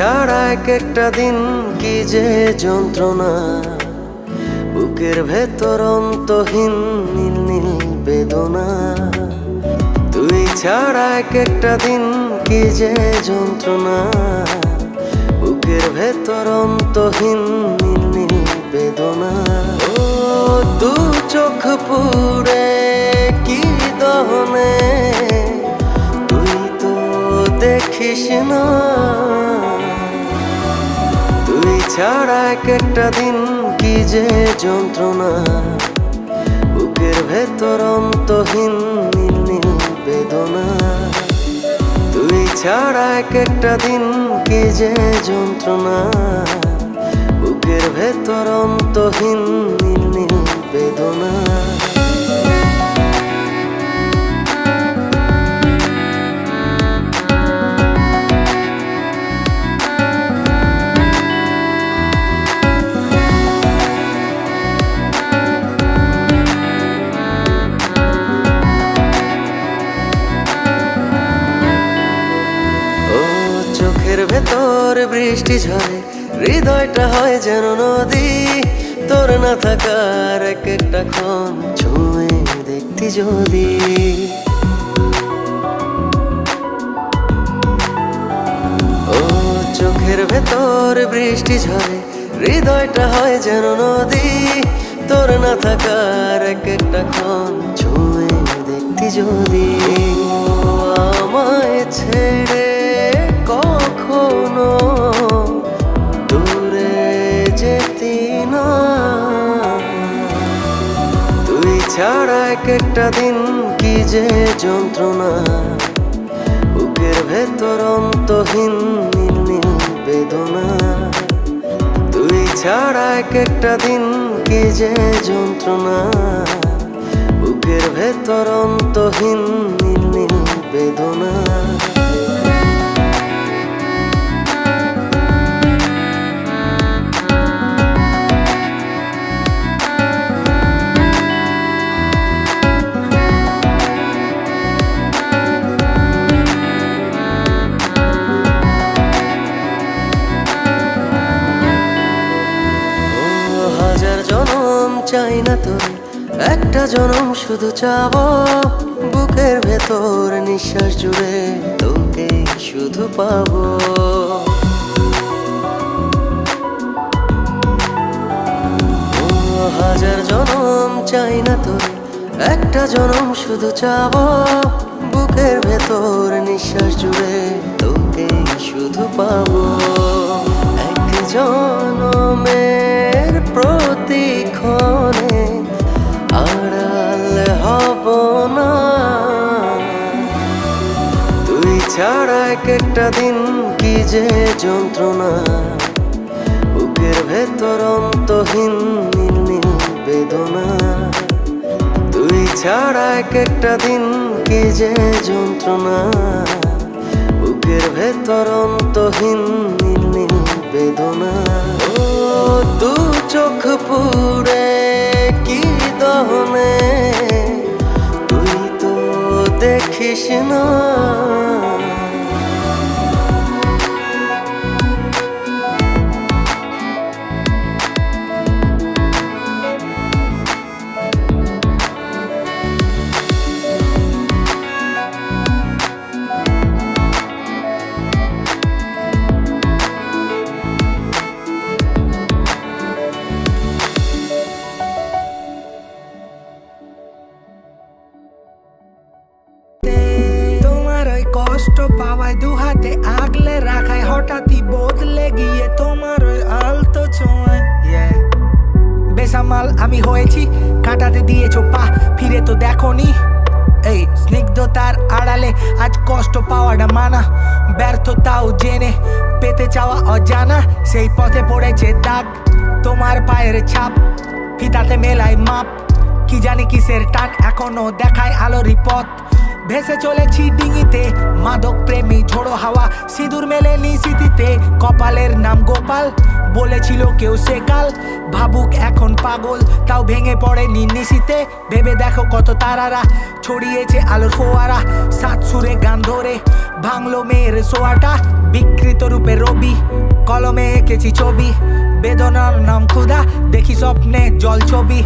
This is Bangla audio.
এক একটা দিন কি যে যন্ত্রণা। বুকের ভেতর অন্তহীন নীল নীল বেদনা। তুই ছাড়া এক একটা দিন কি যে যন্ত্রণা। বুকের ভেতর অন্তহীন নীল নীল বেদনা। ও, দু চোখ পুরে ছাড়া এক একটা দিন কি যে যন্ত্রণা। বুকের ভেতর অন্তহীন নীল নীল বেদনা। তুই ছাড়া এক একটা দিন কি যে যন্ত্রণা। বুকের ভেতর অন্তহীন নীল নীল বেদনা। ভেতর বৃষ্টি ঝরে, হৃদয়টা হয় যেন নদী। তোর না থাকার এক একটা ক্ষণ ছুঁয়ে দেখতি যদি। ও চোখের ভেতর বৃষ্টি ঝরে, হৃদয়টা হয় যেন নদী। তোর না থাকার এক একটা ক্ষণ ছুঁয়ে দেখতি যদি। ছাড়া এক একটা দিন কি যে যন্ত্রণা। বুকের ভেতর অন্তহীন নীল নীল বেদনা। তুই ছাড়া এক একটা দিন কি যে যন্ত্রণা। বুকের ভেতর অন্তহীন নীল নীল বেদনা। জনম চাই না তোর, একটা জনম শুধু চাব। বুকের ভেতর নিঃশ্বাস জুড়ে তোকে শুধু পাবো। হাজার জনম চাই না তোর, একটা জনম শুধু চাবো। বুকের ভেতর নিঃশ্বাস জুড়ে তোকে শুধু পাবো। এক জনমের প্রতিক্ষণে আড়াল হব না। তুই ছাড়া এক একটা দিন কি যে যন্ত্রণা। বুকের ভেতর অন্তহীন নীল বেদনা। তুই ছাড়া এক একটা দিন কি যে যন্ত্রণা। বুকের ভেতর অন্তহীন নীল বেদনা। চোখ পুরে কি দহনে তুই তো দেখিস না। গিয়ে তোমার ওই আলতো ছোঁয়ায়. বেসামাল আমি হয়েছি, কাটাতে দিয়েছ পা, ফিরে তো দেখনি এই স্নিগ্ধতার আড়ালে আজ কষ্ট পাওয়াটা মানা, ব্যর্থতাও জেনে পেতে চাওয়া অজানা, সেই পথে পড়েছে দাগ, তোমার পায়ের ছাপ, ফিতাতে মেলায় মাপ, কি জানি কিসের টান, এখনও দেখায় আলোরই পথ ভেসে চলেছি ডিঙিতে। মাদক প্রেমী ঝোড়ো হাওয়া, সিঁদুর মেলেনি স্মৃতিতে। কপালের নাম গোপাল, বলেছিল কেউ সে কাল। ভাবুক এখন পাগল, তাও ভেঙে পড়ে নিশিতে। ভেবে দেখো কত তারারা, ছড়িয়েছে আলোর ফোয়ারা। সাত সুরে গান ধরে ভাঙলো মেয়ের সোয়াটা বিকৃত রূপে রবি, কলমে এঁকেছি ছবি। বেদনার নাম ক্ষুধা, দেখি স্বপ্নে জল ছবি।